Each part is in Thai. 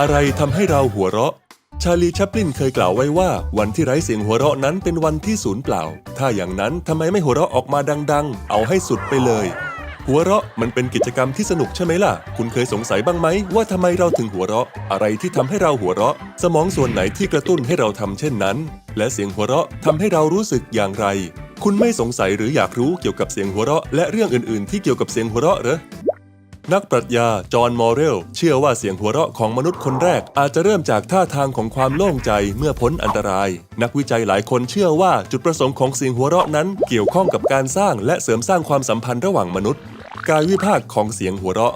อะไรทำให้เราหัวเราะ ชาลีชัปลินเคยกล่าวไว้ว่า วันที่ไร้เสียงหัวเราะนั้นเป็นวันที่สูญเปล่า ถ้าอย่างนั้นทำไมไม่หัวเราะออกมาดัง ๆ เอาให้สุดไปเลย หัวเราะมันเป็นกิจกรรมที่สนุกใช่ไหมล่ะ คุณเคยสงสัยบ้างไหมว่าทำไมเราถึงหัวเราะ อะไรที่ทำให้เราหัวเราะ สมองส่วนไหนที่กระตุ้นให้เราทำเช่นนั้น และเสียงหัวเราะทำให้เรารู้สึกอย่างไรคุณไม่สงสัยหรืออยากรู้เกี่ยวกับเสียงหัวเราะและเรื่องอื่น ๆ ที่เกี่ยวกับเสียงหัวเราะเหรอ นักปรัชญาจอห์นมอเรล เชื่อว่าเสียงหัวเราะของมนุษย์คนแรก อาจจะเริ่มจากท่าทางของความโล่งใจเมื่อพ้นอันตราย นักวิจัยหลายคนเชื่อว่าจุดประสงค์ของเสียงหัวเราะนั้นเกี่ยวข้องกับการสร้างและเสริมสร้างความสัมพันธ์ระหว่างมนุษย์ การวิพากษ์ของเสียงหัวเราะ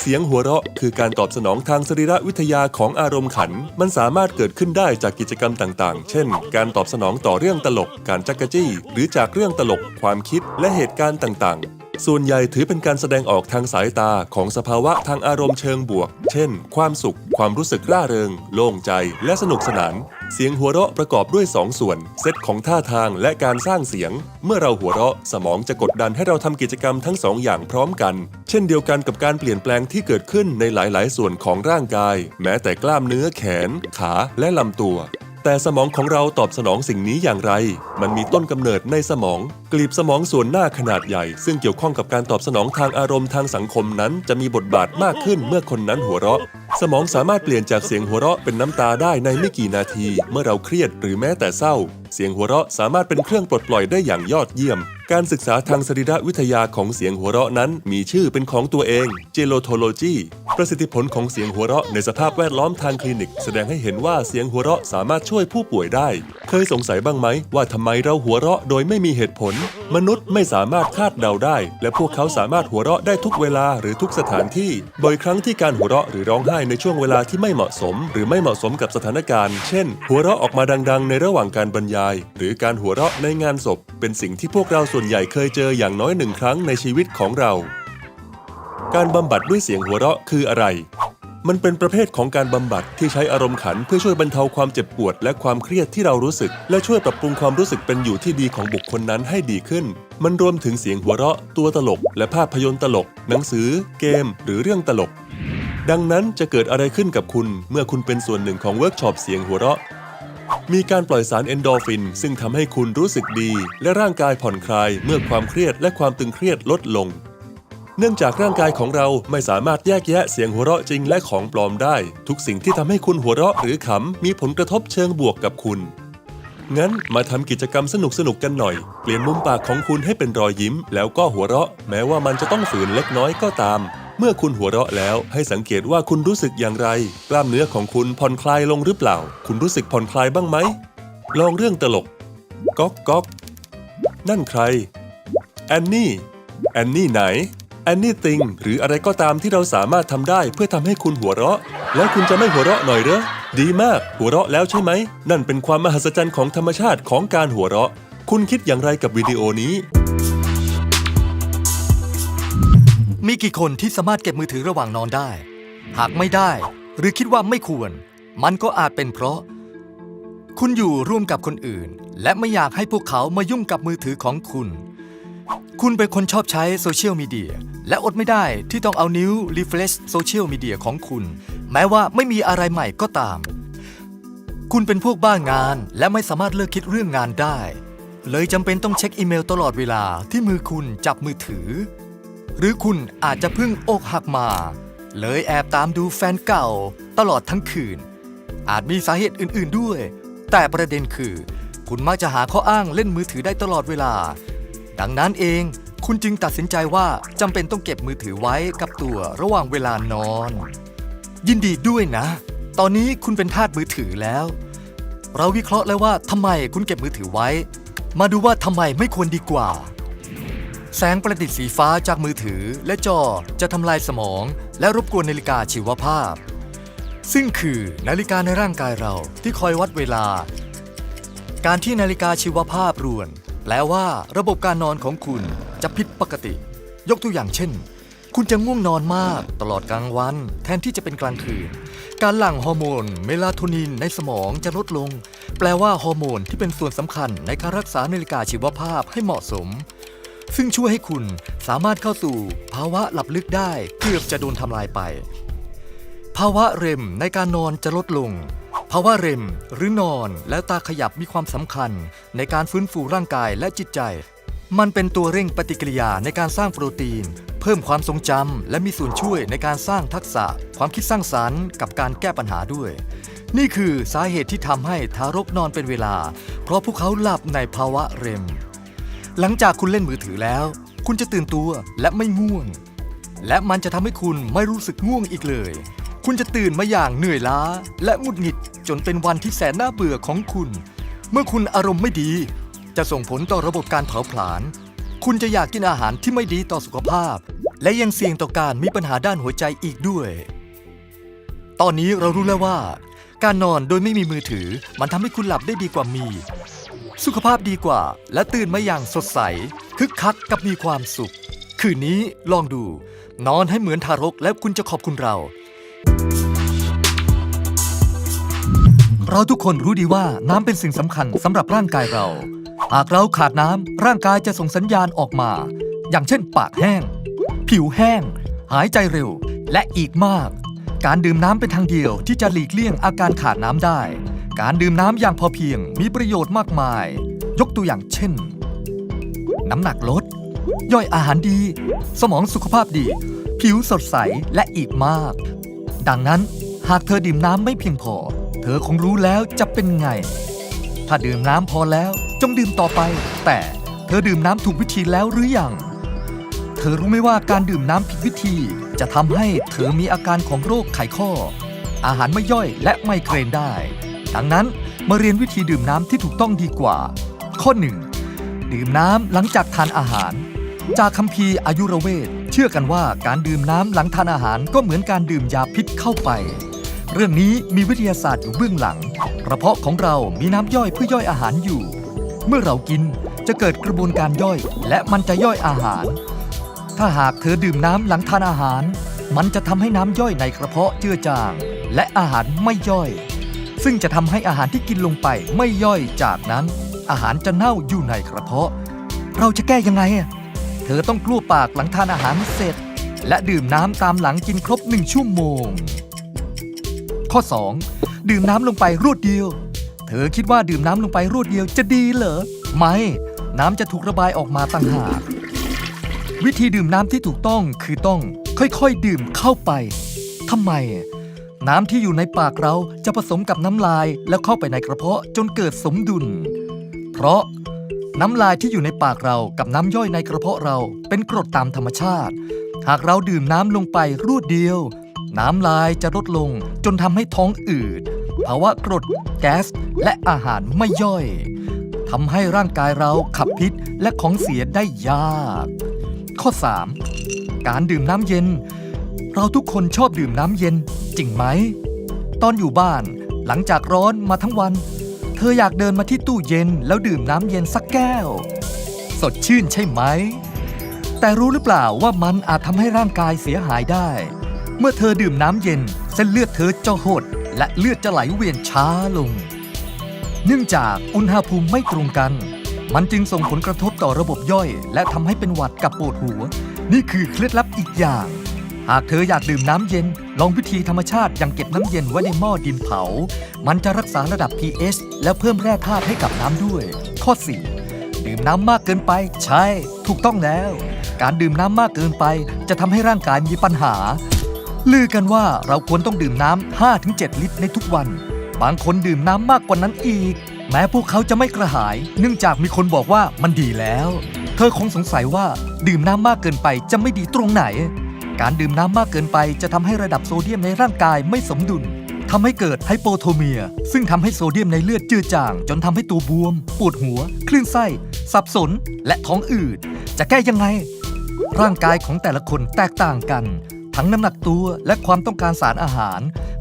เสียงหัวเราะคือการตอบสนองทางสรีรวิทยาของอารมณ์ขัน มันสามารถเกิดขึ้นได้จากกิจกรรมต่างๆ เช่น การตอบสนองต่อเรื่องตลก การจักกะจี้ หรือจากเรื่องตลก ความคิด และเหตุการณ์ต่างๆส่วนใหญ่ถือเป็นการแสดงออกทางสายตาของสภาวะทางอารมณ์เชิงบวก เช่น ความสุข ความรู้สึกร่าเริง โล่งใจ และสนุกสนาน เสียงหัวเราะประกอบด้วย 2 ส่วน เซตของท่าทางและการสร้างเสียง เมื่อเราหัวเราะ สมองจะกดดันให้เราทำกิจกรรมทั้งสองอย่างพร้อมกัน เช่นเดียวกันกับการเปลี่ยนแปลงที่เกิดขึ้นในหลาย ๆ ส่วนของร่างกาย แม้แต่กล้ามเนื้อแขน ขาและลำตัว แต่สมองของเราตอบสนองสิ่งนี้อย่างไร มันมีต้นกำเนิดในสมอง กลีบสมองส่วนหน้าขนาดใหญ่ ซึ่งเกี่ยวข้องกับการตอบสนองทางอารมณ์ทางสังคมนั้น จะมีบทบาทมากขึ้นเมื่อคนนั้นหัวเราะ สมองสามารถเปลี่ยนจากเสียงหัวเราะเป็นน้ำตาได้ในไม่กี่นาที เมื่อเราเครียดหรือแม้แต่เศร้า เสียงหัวเราะสามารถเป็นเครื่องปลดปล่อยได้อย่างยอดเยี่ยมการศึกษาทางสรีรวิทยาของเสียงหัวเราะนั้น มีชื่อเป็นของตัวเอง Gelotology ประสิทธิผลของเสียงหัวเราะในสภาพแวดล้อมทางคลินิก แสดงให้เห็นว่าเสียงหัวเราะสามารถช่วยผู้ป่วยได้ เคยสงสัยบ้างไหมว่าทำไมเราหัวเราะโดยไม่มีเหตุผล มนุษย์ไม่สามารถคาดเดาได้ และพวกเขาสามารถหัวเราะได้ทุกเวลาหรือทุกสถานที่ บ่อยครั้งที่การหัวเราะหรือร้องไห้ในช่วงเวลาที่ไม่เหมาะสม หรือไม่เหมาะสมกับสถานการณ์ เช่น หัวเราะออกมาดัง ๆ ในระหว่างการบรรยาย หรือการหัวเราะในงานศพ เป็นสิ่งที่พวกเราส่วนใหญ่เคยเจออย่างน้อยหนึ่งครั้งในชีวิตของเรา การบำบัดด้วยเสียงหัวเราะคืออะไร มันเป็นประเภทของการบำบัดที่ใช้อารมณ์ขันเพื่อช่วยบรรเทาความเจ็บปวด และความเครียดที่เรารู้สึก และช่วยปรับปรุงความรู้สึกเป็นอยู่ที่ดีของบุคคลนั้นให้ดีขึ้น มันรวมถึงเสียงหัวเราะ ตัวตลก และภาพยนตร์ตลก หนังสือ เกม หรือเรื่องตลก ดังนั้นจะเกิดอะไรขึ้นกับคุณ เมื่อคุณเป็นส่วนหนึ่งของเวิร์กช็อปเสียงหัวเราะมีการปล่อยสารเอนโดฟิน ซึ่งทำให้คุณรู้สึกดี และร่างกายผ่อนคลายเมื่อความเครียดและความตึงเครียดลดลง เนื่องจากร่างกายของเราไม่สามารถแยกแยะเสียงหัวเราะจริงและของปลอมได้ ทุกสิ่งที่ทำให้คุณหัวเราะหรือขำมีผลกระทบเชิงบวกกับคุณ งั้นมาทำกิจกรรมสนุกๆกันหน่อย เปลี่ยนมุมปากของคุณให้เป็นรอยยิ้ม แล้วก็หัวเราะ แม้ว่ามันจะต้องฝืนเล็กน้อยก็ตาม เมื่อคุณหัวเราะแล้วให้สังเกตว่าคุณรู้สึกอย่างไร กล้ามเนื้อของคุณผ่อนคลายลงหรือเปล่า คุณรู้สึกผ่อนคลายบ้างไหม ลองเรื่องตลกก๊อกก๊อกนั่นใครแอนนี่แอนนี่ไหน แอนนี่ติงหรืออะไรก็ตามที่เราสามารถทำได้เพื่อทำให้คุณหัวเราะ แล้วคุณจะไม่หัวเราะหน่อยเหรอ ดีมาก หัวเราะแล้วใช่ไหม นั่นเป็นความมหัศจรรย์ของธรรมชาติของการหัวเราะ คุณคิดอย่างไรกับวิดีโอนี้ มีกี่คนที่สามารถเก็บมือถือระหว่างนอนได้ หากไม่ได้ หรือคิดว่าไม่ควร มันก็อาจเป็นเพราะ คุณอยู่ร่วมกับคนอื่น และไม่อยากให้พวกเขามายุ่งกับมือถือของคุณ คุณเป็นคนชอบใช้โซเชียลมีเดียและอดไม่ได้ที่ต้องเอานิ้วรีเฟรชโซเชียลมีเดียของคุณ แม้ว่าไม่มีอะไรใหม่ก็ตาม คุณเป็นพวกบ้างานและไม่สามารถเลิกคิดเรื่องงานได้ เลยจำเป็นต้องเช็คอีเมลตลอดเวลาที่มือคุณจับมือถือ หรือคุณอาจจะเพิ่งอกหักมา เลยแอบตามดูแฟนเก่าตลอดทั้งคืน อาจมีสาเหตุอื่น ๆด้วย แต่ประเด็นคือ คุณมักจะหาข้ออ้างเล่นมือถือได้ตลอดเวลา ดังนั้นเองคุณจึงตัดสินใจว่าจำเป็นต้องเก็บมือถือไว้กับตัวระหว่างเวลานอน ยินดีด้วยนะ ตอนนี้คุณเป็นทาสมือถือแล้ว เราวิเคราะห์แล้วว่าทำไมคุณเก็บมือถือไว้ มาดูว่าทำไมไม่ควรดีกว่า แสงประดิษฐ์สีฟ้าจากมือถือและจอจะทำลายสมอง และรบกวนนาฬิกาชีวภาพ ซึ่งคือนาฬิกาในร่างกายเราที่คอยวัดเวลา การที่นาฬิกาชีวภาพรวน แปลว่าระบบการนอนของคุณจะผิดปกติ ยกตัวอย่างเช่น คุณจะง่วงนอนมากตลอดกลางวัน แทนที่จะเป็นกลางคืน การหลั่งฮอร์โมนเมลาโทนินในสมองจะลดลง แปลว่าฮอร์โมนที่เป็นส่วนสำคัญในการรักษานาฬิกาชีวภาพให้เหมาะสม ซึ่งช่วยให้คุณสามารถเข้าสู่ภาวะหลับลึกได้เกือบจะโดนทำลายไป ภาวะเร็มในการนอนจะลดลง ภาวะเร็มหรือนอนและตาขยับมีความสำคัญ ในการฟื้นฟูร่างกายและจิตใจ มันเป็นตัวเร่งปฏิกิริยาในการสร้างโปรตีน เพิ่มความทรงจำและมีส่วนช่วยในการสร้างทักษะ ความคิดสร้างสรรค์กับการแก้ปัญหาด้วย นี่คือสาเหตุที่ทำให้ทารกนอนเป็นเวลา เพราะพวกเขาหลับในภาวะเร็ม หลังจากคุณเล่นมือถือแล้ว คุณจะตื่นตัวและไม่ง่วง และมันจะทำให้คุณไม่รู้สึกง่วงอีกเลย คุณจะตื่นมาอย่างเหนื่อยล้า และหงุดหงิดจนเป็นวันที่แสนน่าเบื่อของคุณ เมื่อคุณอารมณ์ไม่ดี จะส่งผลต่อระบบการเผาผลาญ คุณจะอยากกินอาหารที่ไม่ดีต่อสุขภาพ และยังเสี่ยงต่อการมีปัญหาด้านหัวใจอีกด้วย ตอนนี้เรารู้แล้วว่า การนอนโดยไม่มีมือถือ มันทำให้คุณหลับได้ดีกว่ามี สุขภาพดีกว่า และตื่นมาอย่างสดใส คึกคักกับมีความสุข คืนนี้ลองดู นอนให้เหมือนทารกแล้วคุณจะขอบคุณเรา เราทุกคนรู้ดีว่าน้ำเป็นสิ่งสำคัญสำหรับร่างกายเรา หากเราขาดน้ำร่างกายจะส่งสัญญาณออกมา อย่างเช่น ปากแห้ง ผิวแห้ง หายใจเร็ว และอีกมาก การดื่มน้ำเป็นทางเดียวที่จะหลีกเลี่ยงอาการขาดน้ำได้ การดื่มน้ำอย่างพอเพียงมีประโยชน์มากมาย ยกตัวอย่างเช่น น้ำหนักลด ย่อยอาหารดี สมองสุขภาพดี ผิวสดใสและอีกมาก ดังนั้นหากเธอดื่มน้ำไม่เพียงพอ เธอคงรู้แล้วจะเป็นไง ถ้าดื่มน้ำพอแล้วจงดื่มต่อไป แต่เธอดื่มน้ำถูกวิธีแล้วหรือยัง เธอรู้ไหมว่าการดื่มน้ำผิดวิธี จะทำให้เธอมีอาการของโรคไขข้อ อาหารไม่ย่อยและไมเกรนได้ ดังนั้นมาเรียนวิธีดื่มน้ำที่ถูกต้องดีกว่า ข้อ 1. ดื่มน้ำหลังจากทานอาหาร จากคัมภีร์อายุรเวทเชื่อกันว่าการดื่มน้ำหลังทานอาหารก็เหมือนการดื่มยาพิษเข้าไป เรื่องนี้มีวิทยาศาสตร์อยู่เบื้องหลัง กระเพาะของเรามีน้ำย่อยเพื่อย่อยอาหารอยู่ เมื่อเรากินจะเกิดกระบวนการย่อยและมันจะย่อยอาหาร ถ้าหากเธอดื่มน้ำหลังทานอาหาร มันจะทำให้น้ำย่อยในกระเพาะเจือจาง และอาหารไม่ย่อย ซึ่งจะทำให้อาหารที่กินลงไปไม่ย่อยจากนั้น อาหารจะเน่าอยู่ในกระเพาะ เราจะแก้ยังไงเธอต้องกลั้วปากหลังทานอาหารเสร็จ และดื่มน้ำตามหลังกินครบหนึ่งชั่วโมง ข้อ 2. ดื่มน้ำลงไปรวดเดียว เธอคิดว่าดื่มน้ำลงไปรวดเดียวจะดีเหรอ ไม่ น้ำจะถูกระบายออกมาต่างหาก วิธีดื่มน้ำที่ถูกต้องคือต้องค่อยๆ ดื่มเข้าไปทำไม น้ำที่อยู่ในปากเราจะผสมกับน้ำลายแล้วเข้าไปในกระเพาะจนเกิดสมดุล เพราะน้ำลายที่อยู่ในปากเรากับน้ำย่อยในกระเพาะเราเป็นกรดตามธรรมชาติ หากเราดื่มน้ำลงไปรวดเดียว น้ำลายจะลดลงจนทำให้ท้องอืด ภาวะกรด แก๊ส และอาหารไม่ย่อยทำให้ร่างกายเราขับพิษและของเสียได้ยาก ข้อ 3. การดื่มน้ำเย็น เราทุกคนชอบดื่มน้ำเย็น จริงไหม ตอนอยู่บ้านหลังจากร้อนมาทั้งวัน เธออยากเดินมาที่ตู้เย็นแล้วดื่มน้ำเย็นสักแก้ว สดชื่นใช่ไหม แต่รู้หรือเปล่าว่ามันอาจทำให้ร่างกายเสียหายได้ เมื่อเธอดื่มน้ำเย็น เส้นเลือดเธอจะหด และเลือดจะไหลเวียนช้าลง เนื่องจากอุณหภูมิไม่ตรงกัน มันจึงส่งผลกระทบต่อระบบย่อย และทำให้เป็นหวัดกับปวดหัว นี่คือเคล็ดลับอีกอย่าง หากเธออยากดื่มน้ำเย็น ลองวิธีธรรมชาติอย่างเก็บน้ำเย็นไว้ในหม้อดินเผา มันจะรักษาระดับ pH และเพิ่มแร่ธาตุให้กับน้ำด้วย ข้อ 4 ดื่มน้ำมากเกินไป ใช่ ถูกต้องแล้ว การดื่มน้ำมากเกินไป จะทำให้ร่างกายมีปัญหา ลือกันว่าเราควรต้องดื่มน้ำ 5-7 ลิตรในทุกวัน บางคนดื่มน้ำมากกว่านั้นอีก แม้พวกเขาจะไม่กระหาย เนื่องจากมีคนบอกว่ามันดีแล้ว เธอคงสงสัยว่าดื่มน้ำมากเกินไปจะไม่ดีตรงไหน การดื่มน้ำมากเกินไปจะทำให้ระดับโซเดียมในร่างกายไม่สมดุลทำให้เกิดไฮโปโทเมีย ซึ่งทำให้โซเดียมในเลือดจืดจาง จนทำให้ตัวบวม ปวดหัว คลื่นไส้ สับสน และท้องอืด จะแก้ยังไง ร่างกายของแต่ละคนแตกต่างกัน ทั้งน้ำหนักตัวและความต้องการสารอาหาร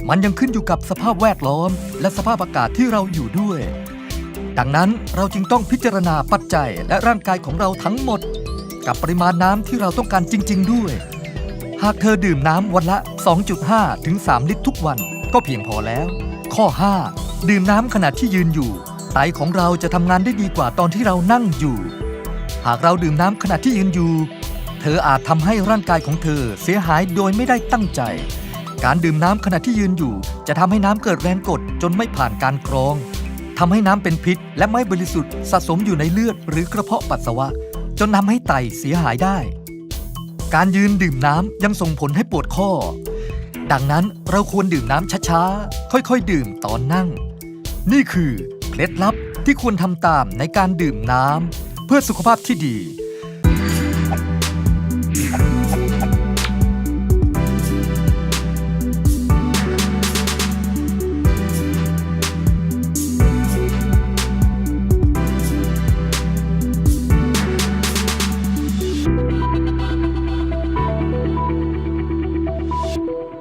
มันยังขึ้นอยู่กับสภาพแวดล้อม และสภาพอากาศที่เราอยู่ด้วย ดังนั้นเราจึงต้องพิจารณาปัจจัยและร่างกายของเราทั้งหมด กับปริมาณน้ำที่เราต้องการจริง ๆ ด้วย หากเธอดื่มน้ำวันละ 2.5 ถึง 3 ลิตรทุกวันก็เพียงพอแล้ว ข้อ 5 ดื่มน้ำขณะที่ยืนอยู่ไตของเราจะทำงานได้ดีกว่าตอนที่เรานั่งอยู่ หากเราดื่มน้ำขณะที่ยืนอยู่ ออาจทำให้ร่างกายของเธอเสียหายโดยไม่ได้ตั้งใจ การดื่มน้ำขณะที่ยืนอยู่ จะทำให้น้ำเกิดแรงกดจนไม่ผ่านการกรองทำให้น้ำเป็นพิษ และไม่บริสุทธิ์สะสมอยู่ในเลือดหรือกระเพาะปัสสาวะ จนทำให้ไตเสียหายได้ การยืนดื่มน้ำยังส่งผลให้ปวดข้อ ดังนั้นเราควรดื่มน้ำช้าๆ ค่อยๆ ดื่มตอนนั่ง นี่คือเคล็ดลับที่ควรทำตามในการดื่มน้ำเพื่อสุขภาพที่ดี